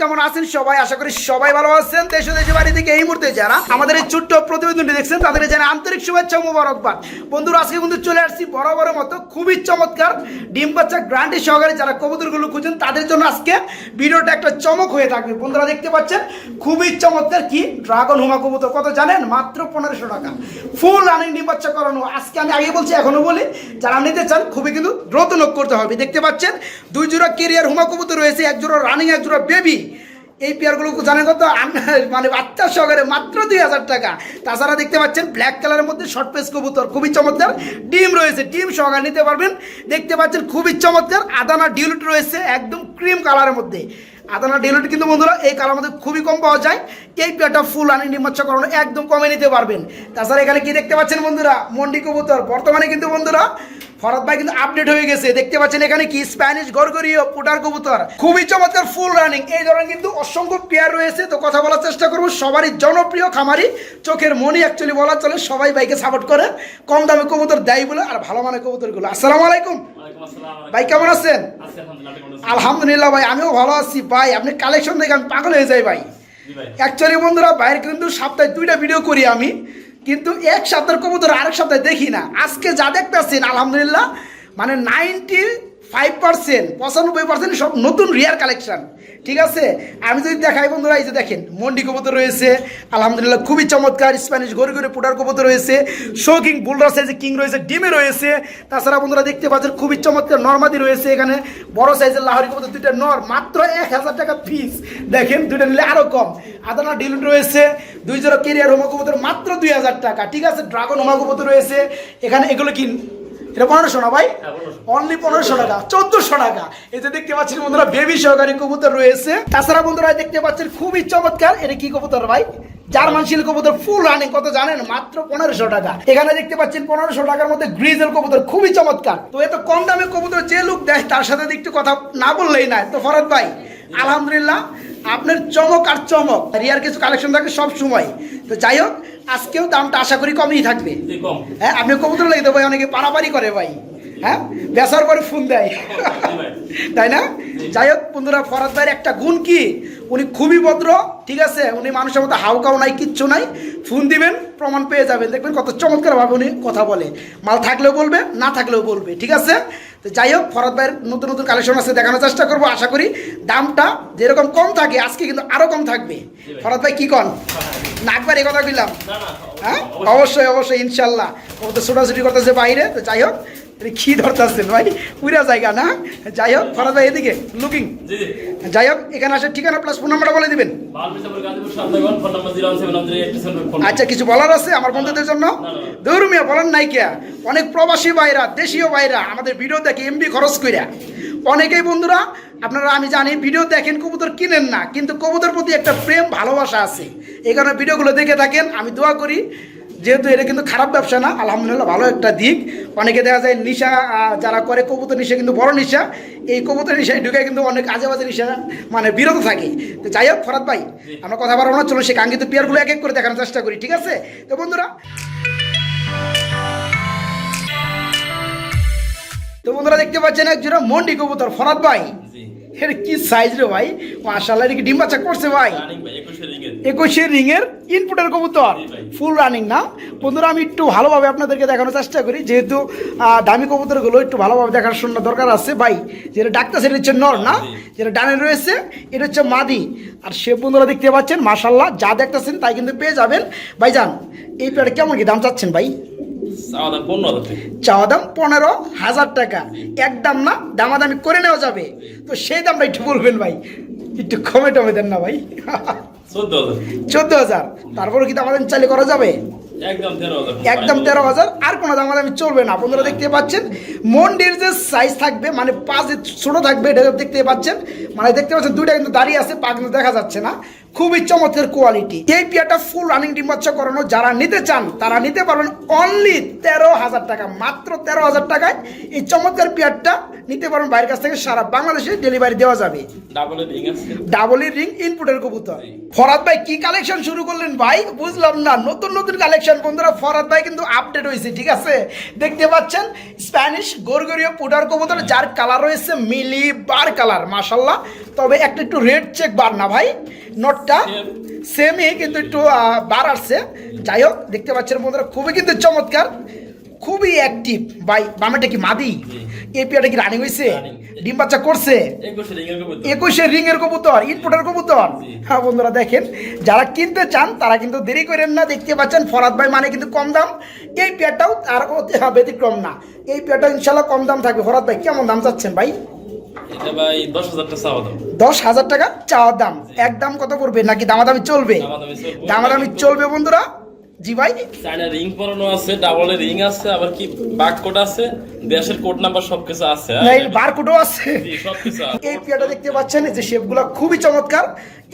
কেমন আছেন সবাই? আশা করি সবাই ভালো আছেন। দেশ ও দেশের বাড়ি থেকে এই মুহূর্তে যারা আমাদের এই ছোট্ট প্রতিবেদনটি দেখছেন, তাদের আন্তরিক শুভেচ্ছা বন্ধুরা, আজকে চলে আসছি বড় বড় মতো খুবই চমৎকার ডিম বাচ্চা সহকারে যারা কবুতরগুলো তাদের জন্য আজকে ভিডিওটা একটা চমক হয়ে থাকবে। বন্ধুরা, দেখতে পাচ্ছেন, খুবই চমৎকার কি ড্রাগন হুমা কবুতর। কত জানেন? মাত্র পনেরোশো টাকা। ফুল রানিং ডিম বাচ্চা করানো। আজকে আমি আগে বলছি, এখনও বলি, যারা নিতে চান, খুবই কিন্তু দ্রুত নোক করতে হবে। দেখতে পাচ্ছেন, দুই জোড়া কেরিয়ার হুমা কবুতর রয়েছে, এক জোড়া রানিং এক জোড়া বেবি এই পেয়ারগুলো জানেন কত? মানে বাচ্চা সহকারে মাত্র দুই হাজার টাকা। তাছাড়া দেখতে পাচ্ছেন ব্ল্যাক কালারের মধ্যে শর্ট পেস কবুতর, খুবই চমৎকার। ডিম রয়েছে, ডিম সহকারে নিতে পারবেন। দেখতে পাচ্ছেন খুবই চমৎকার, আদানা ডিউলিট রয়েছে, একদম ক্রিম কালারের মধ্যে। আদানা ডিউলিট কিন্তু বন্ধুরা এই কালার মধ্যে খুবই কম পাওয়া যায়। এই পেয়ারটা ফুল আনি নিমচ্ছা একদম কমে নিতে পারবেন। তাছাড়া এখানে কি দেখতে পাচ্ছেন বন্ধুরা? মন্ডি কবুতর। বর্তমানে কিন্তু বন্ধুরা ফরাদ ভাই কিন্তু আপডেট হয়ে গেছে। দেখতে পাচ্ছেন এখানে কি? স্প্যানিশ গরগরীয় পুটার কবুতর। খুবই চমৎকার ফুল রানিং এই ধরনের কিন্তু অসংখ্য পেয়ার রয়েছে। তো কথা বলার চেষ্টা করব, সবারই জনপ্রিয় খামারি। চোখের মনি অ্যাকচুয়ালি বলা চলে, সবাই ভাইকে সাপোর্ট করে। কম দামে কবুতর দেয় বলে আর ভালো মানের কবুতরগুলো। আসসালামু আলাইকুম। ভাই কেমন আছেন? আলহামদুলিল্লাহ, ভাই আমিও ভালো আছি। ভাই আপনি কালেকশন দেখে আমি পাগল হয়ে যাই ভাই। অ্যাকচুয়ালি বন্ধুরা বাইরে কিন্তু সপ্তাহে দুইটা ভিডিও করি আমি। কিন্তু এক সপ্তাহের কবুতর আরেক সপ্তাহে দেখি না। আজকে যা দেখতে দেখতেছেন আলহামদুলিল্লাহ মানে নাইনটি ফাইভ পার্সেন্ট পঁচানব্বই পার্সেন্ট সব নতুন রিয়ার কালেকশন। ঠিক আছে? আমি যদি দেখাই বন্ধুরা, এই যে দেখেন, মন্ডি কবুতর রয়েছে, আলহামদুলিল্লাহ খুবই চমৎকার স্প্যানিশ গড়ি গড়ি পুটার কবুতর রয়েছে শো কিং বুলরা সাইজের কিং রয়েছে, ডিমে রয়েছে। তাছাড়া বন্ধুরা দেখতে পাচ্ছেন, খুবই চমৎকার নর্মাদি রয়েছে এখানে, বড় সাইজের লাহরি কবুতর, দুইটা নর, মাত্র এক হাজার টাকা ফিস দেখেন, দুইটা নিলে আরও কম। আদানা ডিলুট রয়েছে, দুই জোড়া কেরিয়ার হোমা কবুতর, মাত্র দুই হাজার টাকা। ঠিক আছে? ড্রাগন হোমা কবুতর রয়েছে। এখানে এগুলো কি এটা পনেরোশো না ভাই? হ্যাঁ, 1500 অনলি পনেরোশো টাকা চোদ্দশো টাকা। এই যে দেখতে পাচ্ছেন বন্ধুরা বেবি সহকারী কবুতর রয়েছে। তাছাড়া বন্ধুরা দেখতে পাচ্ছেন খুবই চমৎকার এটা কি কবুতর ভাই? জার্মান শিল কবুতর ফুল রানিং কত জানেন? মাত্র পনেরোশো টাকা। এখানে দেখতে পাচ্ছেন পনেরোশো টাকার মধ্যে গ্রিজেল কবুতর খুবই চমৎকার। তো এত কম দামে কবুতর যে লোক দেয় তার সাথে একটু কথা না বললেই না তো ফরত ভাই আলহামদুলিল্লাহ আপনার চমক আর চমক রিয়ার কিছু কালেকশন থাকে সব সময়। তো যাই হোক আজকেও দামটা আশা করি কমই থাকবে। হ্যাঁ আপনি কবুতর লাগিয়ে ভাই অনেকে পারাপারি করে ভাই। হ্যাঁ বেসার করে ফোন দেয়। তাই না? যাই হোক বন্ধুরা ফরাদ ভাইয়ের একটা গুণ কি? উনি খুবই ভদ্র ঠিক আছে? উনি মানুষের মতো হাউকাও নাই কিচ্ছু নাই। ফোন দিবেন প্রমাণ পেয়ে যাবেন। দেখবেন কত চমৎকারভাবে উনি কথা বলে। মাল থাকলেও বলবে না থাকলেও বলবে ঠিক আছে? তো যাই হোক ফরাদ ভাইয়ের নতুন নতুন কালেকশন আছে দেখানোর চেষ্টা করব আশা করি দামটা যেরকম কম থাকে আজকে কিন্তু আরও কম থাকবে। ফরাদ ভাই কি কন? না একবার এই কথা বললাম হ্যাঁ? অবশ্যই। অবশ্যই ইনশাল্লাহ। ও তো ছোটাছুটি করতেছে বাইরে তো যাই হোক। কি ধরতেছেন ভাই? পুরা জায়গা না? যাই হোক ফরাদ ভাই এদিকে লুকিং। যাই হোক এখানে আসার ঠিকানা প্লাস ফোন নাম্বারটা বলে দিবেন। বাল মির্জাপুর, গাজীপুর, সান্তাগণ, ফোন নাম্বার 01713 ফোন আচ্ছা কিছু বলার আছে আমার বন্ধুদের জন্য। দৌড়মিয়া বলার নাই কে? অনেক প্রবাসী ভাইরা দেশীয় ভাইরা আমাদের ভিডিও দেখে এমবি খরচ কইরা। অনেকেই বন্ধুরা আপনারা আমি জানি ভিডিও দেখেন কবুতর কিনেন না কিন্তু কবুতর প্রতি একটা প্রেম ভালোবাসা আছে। এই কারণে ভিডিওগুলো দেখে থাকেন আমি দোয়া করি। যেহেতু এটা কিন্তু খারাপ ব্যবসা না আলহামদুলিল্লাহ ভালো একটা দিক। অনেকে দেখা যায় নিশা যারা করে কবুতর নিশা কিন্তু বড় নিশা। এই কবুতর নিশায় ঢুকে কিন্তু অনেক আজে বাজে নিশা মানে বিরত থাকে। তো যাই হোক ফরাত ভাই আমরা কথা বলব না চলো সে কাঙ্ক্ষিত পেয়ারগুলো এক এক করে দেখানোর চেষ্টা করি ঠিক আছে? তো বন্ধুরা তো বন্ধুরা দেখতে পাচ্ছেন এক জোড়া মন্ডি কবুতর ফরাত ভাই। এটা কি সাইজ রে ভাই? মাশাআল্লাহ এটা কি ডিম বাচ্চা করছে ভাই? 21 রিংয়ের। ইনপুটের কবুতর। ফুল রানিং না? বন্ধুরা আমি একটু ভালোভাবে আপনাদেরকে দেখানোর চেষ্টা করি। যেহেতু দামি কবুতরগুলো একটু ভালোভাবে দেখার শোনার দরকার আছে। ভাই যেটা ডাক্তার সেটা হচ্ছে নর না? যেটা ডানে রয়েছে এটা হচ্ছে মাদি। আর সে বন্ধুরা দেখতে পাচ্ছেন মাশাল্লাহ যা দেখতেছেন তাই কিন্তু পেয়ে যাবেন। ভাই যান এই প্লেয়ারে কেমন কি দাম চাচ্ছেন ভাই? চাওয়া দাম 15,000 টাকা। চাওয়া দাম পনেরো হাজার টাকা। একদম না দামাদামি করে নেওয়া যাবে। তো সেই দামটা একটু বলবেন ভাই। একটু কমে টমে দেন না ভাই। 14,000 চোদ্দ হাজার। তারপরে কি দামাদামি চালিয়ে করা যাবে? একদম তেরো হাজার আর কোনো চলবে না। আপনারা দেখতে পাচ্ছেন মন্ডির যে সাইজ থাকবে মানে পা যে ছোটো থাকবে এটা দেখতে পাচ্ছেন। মানে দেখতে পাচ্ছেন দুইটা কিন্তু দাঁড়িয়ে আছে পা কিন্তু দেখা যাচ্ছে না। খুবই চমৎকার কোয়ালিটি এই পেয়ারটা ফুল রানিং ডিম বাচ্চা করানো। যারা নিতে চান তারা নিতে পারবেন অনলি তেরো হাজার টাকা মাত্র তেরো হাজার টাকায় এই চমৎকার পেয়ারটা নিতে পারবেন বাইরের কাছ থেকে। সারা বাংলাদেশে ডেলিভারি দেওয়া যাবে। ডাবল রিং ইনপুটের কবুতর। ফরাদ ভাই কি কালেকশন শুরু করলেন ভাই? বুঝলাম না। নতুন নতুন কালেকশন বন্ধুরা ফরাদ ভাই কিন্তু আপডেট হয়েছে ঠিক আছে? দেখতে পাচ্ছেন স্প্যানিশ গোরগরীয় পুটার কবুতর যার কালার রয়েছে মিলি বার কালার মাশাল্লাহ তবে একটা একটু রেড চেক বার না ভাই। নটটা সেমই কিন্তু একটু বার আসছে। যাই হোক দেখতে পাচ্ছেন বন্ধুরা খুবই কিন্তু চমৎকার খুবই অ্যাক্টিভ ভাই বামেটা কি মাদি? এই পিয়াটা কি রানিং হয়েছে ডিম বাচ্চা করছে? একুশে রিং এর কবুতর ইনপুটের কবুতর। হ্যাঁ বন্ধুরা দেখেন যারা কিনতে চান তারা কিন্তু দেরি করেন না দেখতে পাচ্ছেন ফরাদ ভাই মানে কিন্তু কম দাম। এই পেয়ারটাও তার হ্যাঁ, ব্যতিক্রম না। এই পেয়ারটা ইনশাল্লাহ কম দাম থাকবে। ফরাদ ভাই কেমন দাম চাচ্ছেন ভাই? এটা ভাই দশ হাজার টাকা চাওয়া দাম। টাকা এক দাম কত পড়বে? নাকি দামাদামি চলবে? দামাদামি চলবে। দামাদামি চলবে বন্ধুরা? জি ভাই? চায়না রিং পরানো আছে ডাবল রিং আছে আবার কি বাক কোড আছে? দেশের কোড নাম্বার সবকিছু আছে হ্যাঁ? এই বারকোডও আছে। এই পেয়ারটা দেখতে পাচ্ছেন যে শেপগুলো খুবই চমৎকার।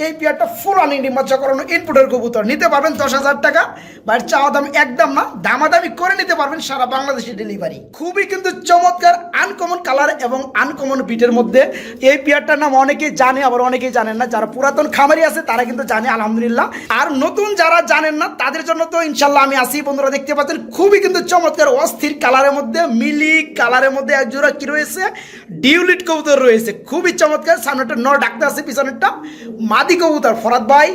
এই পেয়ারটা ফুল আনি নির্মাচা করানো ইনপুটের কবুতর। নিতে পারবেন দশ হাজার টাকা। বাইরের চাওয়া দাম একদম না দামাদামি করে নিতে পারবেন সারা বাংলাদেশে ডেলিভারি খুবই কিন্তু চমৎকার আনকমন কালার এবং আনকমন বিটের মধ্যে। এই পেয়ারটার নাম অনেকেই জানে আবার অনেকেই জানেন না। যারা পুরাতন খামারি আছে তারা কিন্তু জানে আলহামদুলিল্লাহ। আর নতুন যারা জানেন না তাদের জন্য তো ইনশাল্লাহ আমি আসি। বন্ধুরা দেখতে পাচ্ছেন খুবই কিন্তু চমৎকার অস্থির কালারের মধ্যে মিলি কালারের মধ্যে এক জোড়া কি রয়েছে? ডিউলিট কবুতর রয়েছে। খুবই চমৎকার। সামনেটা ন ডাকতে আছে পিছনেরটা। মাদি কবুতর ফরাদ ভাই।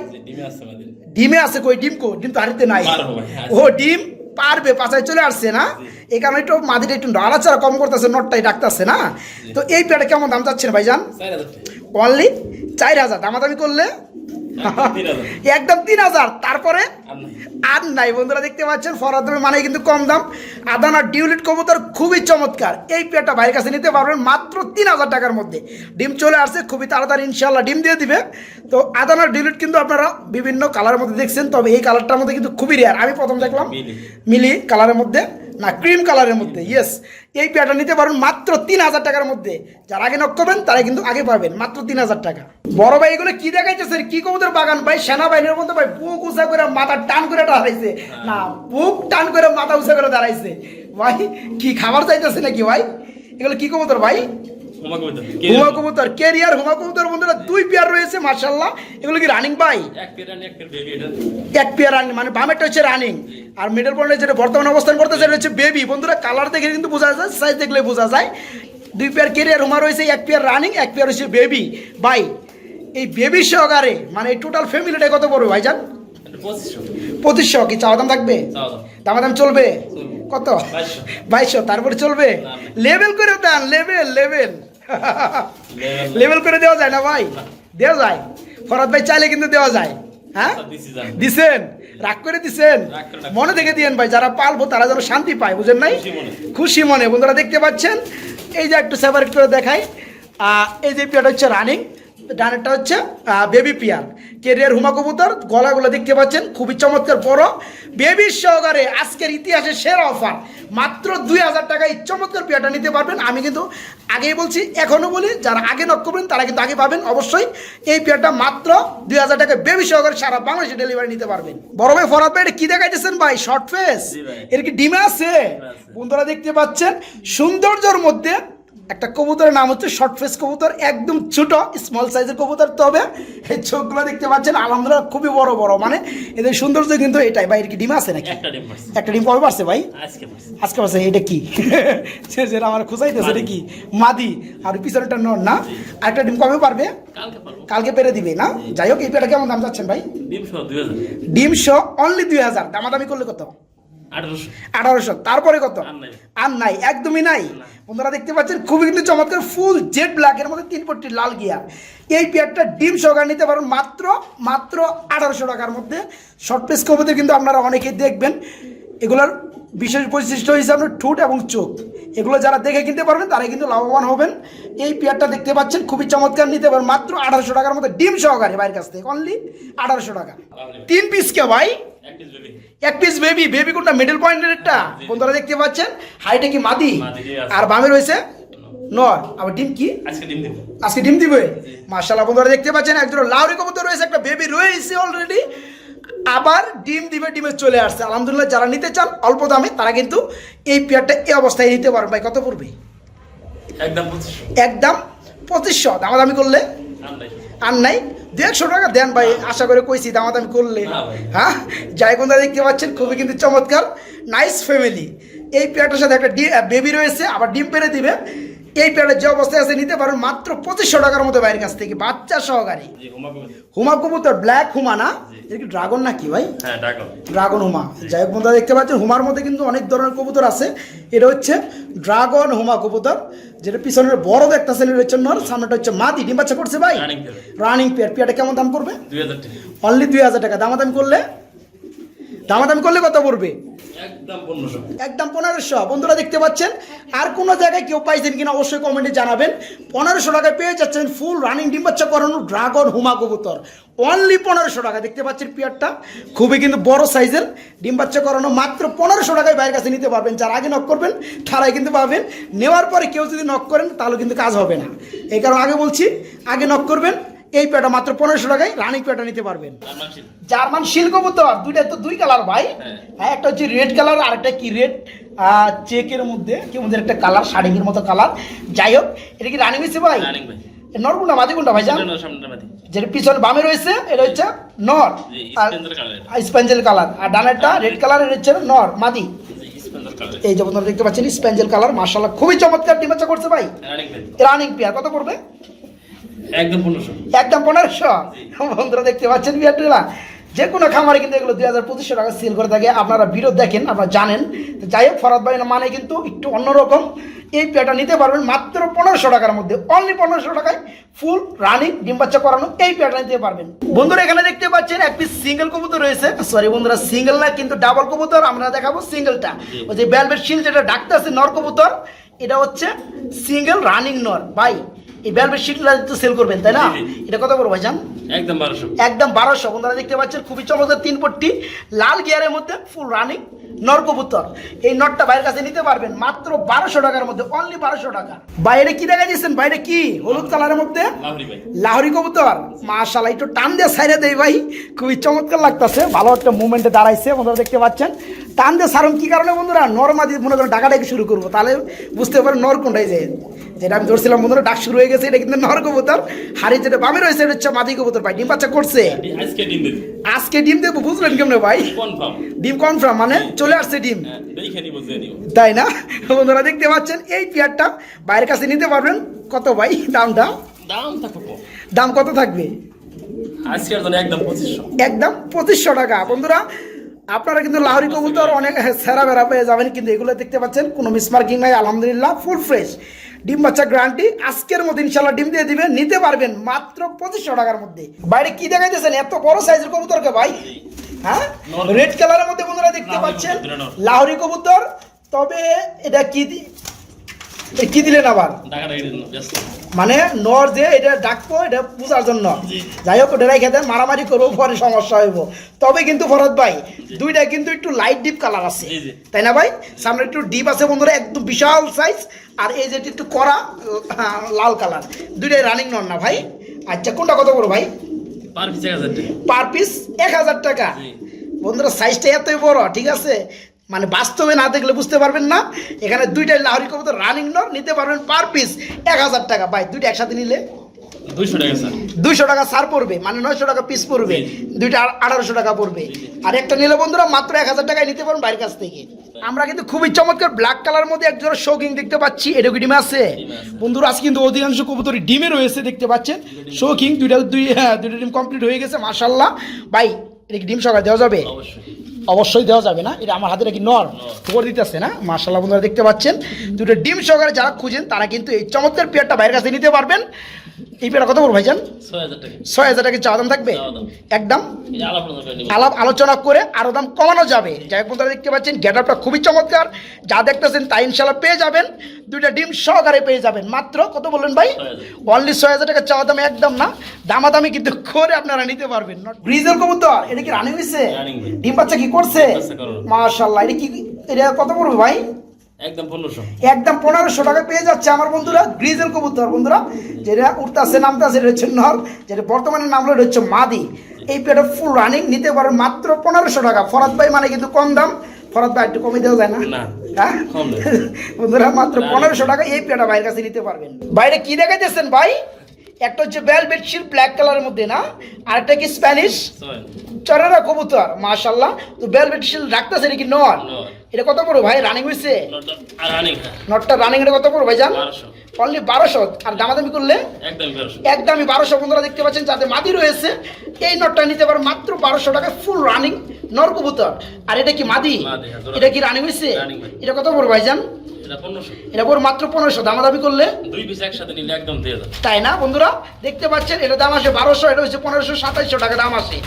ডিমে আছে কই? ডিম কো ডিম তো হারিতে নাই। ও ডিম পারবে পাশায় চলে আসছে না? এই কারণে একটু মাদিটা একটু নাড়াচাড়া কম করতেছে নটটাই ডাকতেছে না? তো এই পেয়ারটা কেমন দাম চাচ্ছেন ভাইজান? অনলি চার হাজার। দামাদামি করলে? একদম তিন হাজার। তারপরে আর নাই। বন্ধুরা দেখতে পাচ্ছেন ফরাদমের মানে কিন্তু কম দাম। আদানা ডিউলিট কবুতর খুবই চমৎকার। এই পেয়ারটা ভাইয়ের কাছে নিতে পারবেন মাত্র তিন হাজার টাকার মধ্যে। ডিম চলে আসছে খুবই তাড়াতাড়ি ইনশাল্লাহ ডিম দিয়ে দিবে। তো আদানার ডিউলিট কিন্তু আপনারা বিভিন্ন কালারের মধ্যে দেখছেন তবে এই কালারটার মধ্যে কিন্তু খুবই রেয়ার আমি প্রথম দেখলাম। মিলি। কালারের মধ্যে। না ক্রিম কালারের মধ্যে ইয়েস এই পেয়ারটা নিতে পারেন মাত্র তিন হাজার টাকার মধ্যে। যারা আগে নক করবেন, তারা কিন্তু আগে পাবেন, মাত্র তিন হাজার টাকা। বড় ভাই, এগুলো কি দেখাইছে স্যার কি কবুতর বাগান? ভাই, সেনাবাহিনীর মধ্যে, ভাই, বুক উঁচা করে মাথা টান করে দাঁড়াইছে। না, বুক টান করে মাথা উঁচা করে দাঁড়াইছে। ভাই, কি খাবার চাইতেছে নাকি, ভাই? এগুলো কি কবুতর, ভাই? হুমা কবুতর। কেরিয়ার হুমা কবুতর বন্ধুরা দুই পেয়ার রয়েছে মার্শাল্লাহ এগুলো কি রানিং ভাই এক পেয়ার রানিং মানে বামেরটা হচ্ছে রানিং আর মিডল পয়েন্টে যেটা বর্তমানে অবস্থান করতেছে সেটা হচ্ছে বেবি বন্ধুরা কালার দেখে কিন্তু বোঝা যায় সাইজ দেখলে বোঝা যায়। দুই পেয়ার কেরিয়ার রুমা রয়েছে এক পেয়ার রানিং এক পেয়ার হচ্ছে বেবি ভাই এই বেবি সহকারে মানে এই টোটাল ফ্যামিলিটা কত পড়বে ভাইজান? পঁচিশশো। কি? চাওয়া দাম থাকবে? দামা। দাম চলবে। কত? বাইশশো। তারপরে চলবে। লেভেল করে দেন লেভেল লেভেল। লেভেল করে দেওয়া যায় না ভাই। দেওয়া যায়। ফরাদ ভাই চাইলে কিন্তু দেওয়া যায়। হ্যাঁ? আচ্ছা। দিছেন। রাগ করে দিছেন। মনে থেকে দিয়েন ভাই যারা পালবো তারা যেন শান্তি পায় বুঝেন নাই? খুশি মনে। বন্ধুরা দেখতে পাচ্ছেন? এই যে একটু সেপারেট করে দেখাই। আহ, এই যে পিয়ারটা হচ্ছে রানিং ডানেরটা হচ্ছে বেবি পিয়ার কেরিয়ার হুমা কবুতর গলাগুলো দেখতে পাচ্ছেন খুবই চমৎকার বড়। বেবির সহকারে আজকের ইতিহাসে সেরা অফার। মাত্র দুই হাজার টাকায় চমৎকার পিয়ারটা নিতে পারবেন। আমি কিন্তু আগেই বলছি এখনও বলি যারা আগে নক করবেন তারা কিন্তু আগে পাবেন। অবশ্যই এই পেয়ারটা মাত্র দুই হাজার টাকায় বেবি সহকারে সারা বাংলাদেশে ডেলিভারি নিতে পারবেন। বড় ভাই ফরাদ ভাই এটা কি দেখাইতেছেন ভাই? শর্ট ফেস এর কি ডিমে আছে। বন্ধুরা দেখতে পাচ্ছেন সৌন্দর্যের মধ্যে একটা কবুতরের নাম হচ্ছে শর্ট ফেস কবুতর একদম ছোট স্মল সাইজের কবুতর। তবে এই চোখগুলো দেখতে পাচ্ছেন আলহামদুলিল্লাহ খুবই বড় বড়। মানে এদের সৌন্দর্য কিন্তু এটাই। ভাই এর কি ডিম আছে নাকি? একটা ডিম কবে পারছে ভাই? আজকে পারছি। এটা কি? সে যেটা আমার খোঁজাইতেছে এটা কি? মাদি। আর পিছনেরটা নর না? আর একটা ডিম কবে পারবে? কালকে পেরে দিবে না? যাই হোক এই পেটা কেমন দাম যাচ্ছেন ভাই? ডিম সহ ডিম শো অনলি দুই হাজার। দামাদামি করলে কত? আঠারোশো। তারপরে কত? আর নাই। একদমই নাই। বন্ধুরা দেখতে পাচ্ছেন খুবই কিন্তু চমৎকার ফুল জেড ব্ল্যাক এর মধ্যে তিন পট্টি লাল গিয়ার এই পেয়ারটা ডিম সহকারে নিতে পারেন মাত্র মাত্র আঠারোশো টাকার মধ্যে। শর্ট পেস কবিতে কিন্তু আপনারা অনেকেই দেখবেন। এগুলোর বিশেষ বৈশিষ্ট্য হিসাবে ঠোঁট এবং চোখ। এগুলো যারা দেখে কিনতে পারবেন তারাই কিন্তু লাভবান হবেন। এই পেয়ারটা দেখতে পাচ্ছেন খুবই চমৎকার নিতে পারেন মাত্র আঠারোশো টাকার মধ্যে। ডিম সহকারে বাইরের কাছ থেকে অনলি আঠারোশো টাকা। তিন পিস কে ভাই? এক পিস বেবি বেবি কোনটা? মিডল পয়েন্টের একটা? বন্ধুরা দেখতে পাচ্ছেন? হাইটে কি মাদি। আর বামে রয়েছে? নর। আবার ডিম কি? আজকে ডিম দিব। আজকে ডিম দিবে? মার্শাল্লাহ বন্ধুরা দেখতে পাচ্ছেন একজন লাউরি কবুতর রয়েছে একটা বেবি রয়েছে অলরেডি আবার ডিম দিবে ডিমে চলে আসছে। আলহামদুলিল্লাহ যারা নিতে চান অল্প দামে তারা কিন্তু এই পেয়ারটা এই অবস্থায় নিতে পারবে ভাই কত পড়বে? একদম পঁচিশশো। একদম পঁচিশশো। দামাদামি করলে? আর নাই। দেড়শো টাকা দেন ভাই আশা করে কইছি দামাদামি করলে। হ্যাঁ? যাই দেখতে পাচ্ছেন খুবই কিন্তু চমৎকার নাইস ফ্যামিলি এই পেয়ারটার সাথে একটা বেবি রয়েছে আবার ডিম পেরে দিবে। এই পেয়ারটা যে অবস্থায় আছে নিতে পারেন মাত্র পঁচিশশো টাকার মতো বাইরের কাছ থেকে। বাচ্চা সহকারী। হুমা কবে হুমা কবুতর ব্ল্যাক হুমা না? এটা কি ড্রাগন নাকি ভাই? হ্যাঁ ড্রাগন হুমা। যাই হোক বন্ধুরা দেখতে পাচ্ছেন হুমার মধ্যে কিন্তু অনেক ধরনের কবুতর আছে। এটা হচ্ছে ড্রাগন হুমা কবুতর যেটা পিছনের বড় একটা ছেলে হচ্ছে নর সামনেটা হচ্ছে মাদি। ডিম বাচ্চা করছে ভাই? রানিং পেয়ার পেয়ারটা কেমন দাম টাকা। অনলি দুই হাজার টাকা। দামাদামি করলে দামাদামি করলে কত পড়বে? একদম পনেরোশো। একদম পনেরোশো। বন্ধুরা দেখতে পাচ্ছেন আর কোনো জায়গায় কেউ পাইছেন কিনা অবশ্যই কমেন্টে জানাবেন। পনেরোশো টাকায় পেয়ে যাচ্ছেন ফুল রানিং ডিম বাচ্চা করানো ড্রাগন হুমা কবুতর। অনলি পনেরোশো টাকা দেখতে পাচ্ছেন পিয়ারটা? খুবই কিন্তু বড় সাইজের ডিম বাচ্চা করানো। মাত্র পনেরোশো টাকায় বাইরের কাছে নিতে পারবেন। যারা আগে নক করবেন তারাই কিন্তু পাবেন। নেওয়ার পরে কেউ যদি নক করেন তাহলে কিন্তু কাজ হবে না। এই কারণে আগে বলছি আগে নক করবেন। এই পেটা মাত্র পনেরোশো টাকায় রানিং পেয়ারটা নিতে পারবেন। জার্মান শিল জার্মান কবুতর দুইটা তো দুই কালার ভাই। হ্যাঁ। হ্যাঁ একটা হচ্ছে রেড কালার আর একটা কি রেড চেকের মধ্যে কি মধ্যে একটা কালার শাড়ির মতো কালার। যাই হোক এটা কি রানি হয়েছে ভাই? রানিং ভাই নর কোনটা মাদি কোনটা ভাই জান? যেটা পিছনে বামে রয়েছে এটা হচ্ছে নর। স্পেঞ্জেল কালার আর ডানেরটা রেড কালার এটা হচ্ছে নর মাদি। এই যে বন্ধুরা দেখতে পাচ্ছেন স্পেঞ্জেল কালার মার্শাল্লাহ খুবই চমৎকার ডিমাচা করছে ভাই। রানিং ভাই রানিং পেয়ার কত পড়বে? একদম পনেরোশো। একদম পনেরোশো? বন্ধুরা দেখতে পাচ্ছেন বিয়ারটিলা যে কোনো খামারে কিন্তু এগুলো দুই হাজার পঁচিশশো টাকা সেল করে থাকে। আপনারা ভিডিও দেখেন আপনারা জানেন। তো যাই হোক ফরাদ ভাই মানে কিন্তু একটু অন্যরকম। এই পেয়ারটা নিতে পারবেন মাত্র পনেরোশো টাকার মধ্যে। অনলি পনেরোশো টাকায় ফুল রানিং ডিম বাচ্চা করানো এই পেয়ারটা নিতে পারবেন। বন্ধুরা এখানে দেখতে পাচ্ছেন এক পিস সিঙ্গেল কবুতর রয়েছে। সরি বন্ধুরা সিঙ্গেল না কিন্তু ডাবল কবুতর। আমরা দেখাবো সিঙ্গেলটা ওই যে ব্যালভেট শিল যেটা ডাকতে আছে নর কবুতর এটা হচ্ছে সিঙ্গেল রানিং নর। ভাই এই ব্যালভেট শিলটা তো সেল করবেন তাই না। এটা কত ভাইজান? একদম বারোশো। একদম বারোশো। বন্ধুরা দেখতে পাচ্ছেন খুবই চমৎকার তিন পট্টি লাল গিয়ারের মধ্যে ফুল রানিং এই নটটা বাইরের কাছে নিতে পারবেন মাত্র বারোশো টাকার মধ্যে অনলি বারোশো টাকা। বাইরে কি দেখা দিয়েছেন বাইরে কি? হলুদ কালারের মধ্যে? লাহরি কবুতর। মাশাল্লাহ একটু টান দিয়ে সাইরে দেই ভাই। খুবই চমৎকার লাগতেছে ভালো একটা মুভমেন্টে দাঁড়াইছে বন্ধুরা দেখতে পাচ্ছেন। টান দিয়ে সারম কি কারণে বন্ধুরা? নরমাদি মনে করেন ডাকাডাকি শুরু করব। তাহলে বুঝতে পারেন নর কোনটাই যায় যেটা আমি ধরছিলাম বন্ধুরা ডাক শুরু হয়ে গেছে এটা কিন্তু নর কবুতর। হাড়ি যেটা বামে রয়েছে এটা হচ্ছে মাদি কবুতর ভাই। ডিম বাচ্চা করছে। আজকে ডিম দেবে। আজকে ডিম দেবো বুঝলেন কেমনে ভাই? ডিম কনফার্ম মানে চলে আসছে ডিম। হ্যাঁ যে তাই না? বন্ধুরা দেখতে পাচ্ছেন এই পেয়ারটা বাইরের কাছে নিতে পারবেন। কত ভাই? দামটা? দাম দাম কত থাকবে? আজকের জন্য একদম পঁচিশশো। একদম পঁচিশশো টাকা। বন্ধুরা আপনারা কিন্তু লাহরি কবুতর অনেক সেরা বেড়া পেয়ে যাবেন কিন্তু এগুলো দেখতে পাচ্ছেন কোনো মিসমার্কিং নাই আলহামদুলিল্লাহ ফুল ফ্রেশ ডিম বাচ্চা গ্যারান্টি আজকের মতো ইনশাল্লাহ ডিম দিয়ে দিবেন নিতে পারবেন মাত্র পঁচিশশো টাকার মধ্যে। বাইরে কি দেখাইতেছেন? এত বড় সাইজের কবুতরকে ভাই? হ্যাঁ? রেড কালারের মধ্যে বন্ধুরা দেখতে পাচ্ছেন। লাহরি কবুতর। তবে এটা কি কি দিলেন আবার? মানে নর যে এটা ডাকবো এটা পূজার জন্য। যাই হোক ওটাই খেতে মারামারি করব পরে সমস্যা হইব। তবে কিন্তু ভরত ভাই দুইটা কিন্তু একটু লাইট ডিপ কালার আছে। তাই না ভাই? সামনে একটু ডিপ আছে বন্ধুরা একদম বিশাল সাইজ আর এই যে একটু আহ, লাল কালার দুইটাই রানিং নন না ভাই। আচ্ছা কোনটা কত বড় ভাই? পার পিস এক হাজার টাকা। বন্ধুরা সাইজটা এতই বড় ঠিক আছে? মানে বাস্তবে না দেখলে বুঝতে পারবেন না। এখানে দুইটাই লাহরি কবুতর রানিং নর নিতে পারবেন পার পিস এক হাজার টাকা। ভাই দুইটা একসাথে নিলে? দুইশো টাকা সার পড়বে মানে নয়শো টাকা পিস পড়বে দুইটা আঠারোশো টাকা পড়বে। আর একটা নিলে বন্ধুরা মাত্র এক হাজার টাকায় নিতে পারেন বাইরের কাছ থেকে। আমরা কিন্তু খুবই চমৎকার ব্ল্যাক কালার মধ্যে এক জোড়া শৌকিং দেখতে পাচ্ছি। এটা কি ডিমে আছে? বন্ধুরা আজ কিন্তু অধিকাংশ কবুতরই ডিমে রয়েছে দেখতে পাচ্ছেন। শৌকিং দুইটা দুই হ্যাঁ দুইটা ডিম কমপ্লিট হয়ে গেছে মার্শাল্লাহ ভাই এটা কি ডিম সকাল দেওয়া যাবে? অবশ্যই। অবশ্যই দেওয়া যাবে না। এটা আমার হাতে নাকি নর দিতে আসছে না। মার্শাল্লাহ বন্ধুরা, দেখতে পাচ্ছেন? দুটো ডিম সহকারে যারা খুঁজেন, তারা কিন্তু এই চমৎকার পেয়ারটা বাইরের কাছে নিতে পারবেন। এই পেয়ারটা কত বড় ভাইজান? ছয় হাজার টাকা। হাজার দাম থাকবে? একদম আলাপ আলোচনা করে আরও দাম কমানো যাবে। যাই হোক বন্ধুরা দেখতে পাচ্ছেন গেট আপটা খুবই চমৎকার। যা দেখতেছেন তাই ইনশাল্লাহ পেয়ে যাবেন। দুইটা ডিম সহকারে পেয়ে যাবেন। মাত্র কত বললেন ভাই। অনলি ছয় হাজার টাকা চাওয়া দাম একদম না। দামাদামি কিন্তু করে আপনারা নিতে পারবেন। ব্রিজের কবুতর এটা কি রানিং হয়েছে ডিম বাচ্চা কি করছে। মাশাল্লাহ এটা কি এটা কত পড়বে ভাই? একদম পনেরোশো। একদম পনেরোশো টাকা পেয়ে যাচ্ছে আমার বন্ধুরা গ্রিজেল কবুতর বন্ধুরা যেটা উঠতেছে নামতেছে এটা হচ্ছে নর যেটা বর্তমানে নাম হলো হচ্ছে মাদি। এই পেটা ফুল রানিং নিতে পারেন মাত্র পনেরোশো টাকা। ফরাদ ভাই মানে কিন্তু কম দাম। ফরাদ ভাই একটু কমে দেওয়া যায় না? হ্যাঁ? বন্ধুরা মাত্র পনেরোশো টাকা এই পেটা ভাইয়ের কাছে নিতে পারবেন। বাইরে কি দেখাইতেছেন ভাই? একটা হচ্ছে বেল বেডশিট ব্ল্যাক কালারের মধ্যে না? আরেকটা কি স্প্যানিশ চরেরা কবুতর মাশাল্লাহ তো বেল বেডশিট রাখতেছে নাকি নর। এটা কত বড় ভাই রানিং হয়েছে নটা আর রানিং নটটা রানিং এটা কত বড় ভাইজান বারোশো। অনলি বারোশো। আর দামাদামি করলে? একদমই বারোশো। বন্ধুরা দেখতে পাচ্ছেন যাতে মাদি রয়েছে এই নটটা নিতে পারে মাত্র বারোশো টাকা ফুল রানিং নর কবুতর। আর এটা কি মাদি? হ্যাঁ। এটা কি রানিং হয়েছে এটা কত বড় ভাইজান এটা পনেরোশো। এটা মাত্র পনেরোশো। করলে? দুই পিস একসাথে নিলে একদম দিয়ে তাই না বন্ধুরা? দেখতে পাচ্ছেন এটা দাম আসে বারোশো এটা হচ্ছে পনেরোশো সাতাইশশো টাকা দাম আসে।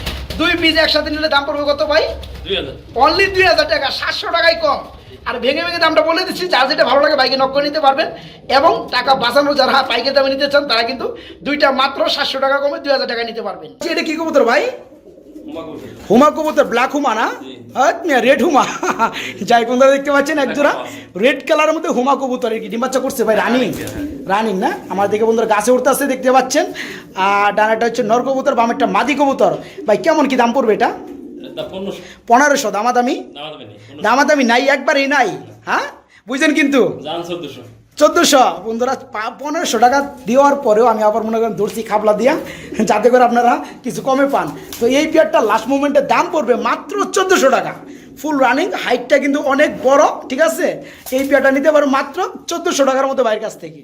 দুই পিস একসাথে নিলে দাম পড়বে কত ভাই? দুই হাজার। অনলি দুই হাজার টাকা সাতশো টাকায় কম। আর ভেঙে ভেঙে দামটা বলে দিচ্ছি যার যেটা ভালো লাগে বাইকে নক করে নিতে পারবেন। এবং টাকা বাঁচানো যারা পাইকের দামে নিতে চান তারা কিন্তু দুইটা মাত্র সাতশো টাকা কমে দুই হাজার টাকা নিতে পারবেন। এটা কি কবুতর ভাই? হুমা কবুতর ব্ল্যাক হুমা না? রেড হুমা। যাই বন্ধুরা দেখতে পাচ্ছেন একজোড়া রেড কালারের মধ্যে হুমা কবুতর। কি ডিম বাচ্চা করছে? ভাই রানিং রানিং না? আমার দিকে বন্ধুরা গাছে উঠতে আসছে দেখতে পাচ্ছেন। আর ডানাটা হচ্ছে নর কবুতর বামেরটা মাদি কবুতর। ভাই কেমন কি দাম পড়বে এটা? পনেরোশো। দামাদামি? দামাদামি নাই একবারই নাই। হ্যাঁ? বুঝছেন কিন্তু? চোদ্দশো। বন্ধুরা পনেরোশো টাকা দেওয়ার পরেও আমি আবার মনে করেন দর্শি খাবলা দিয়া, যাতে করে আপনারা কিছু কমে পান। তো এই পেয়ারটা লাস্ট মোমেন্টের দাম পড়বে মাত্র চোদ্দোশো টাকা। ফুল রানিং হাইটটা কিন্তু অনেক বড়, ঠিক আছে? এই পেয়ারটা নিতে পারো মাত্র চোদ্দোশো টাকার মতো বাইরের কাছ থেকে।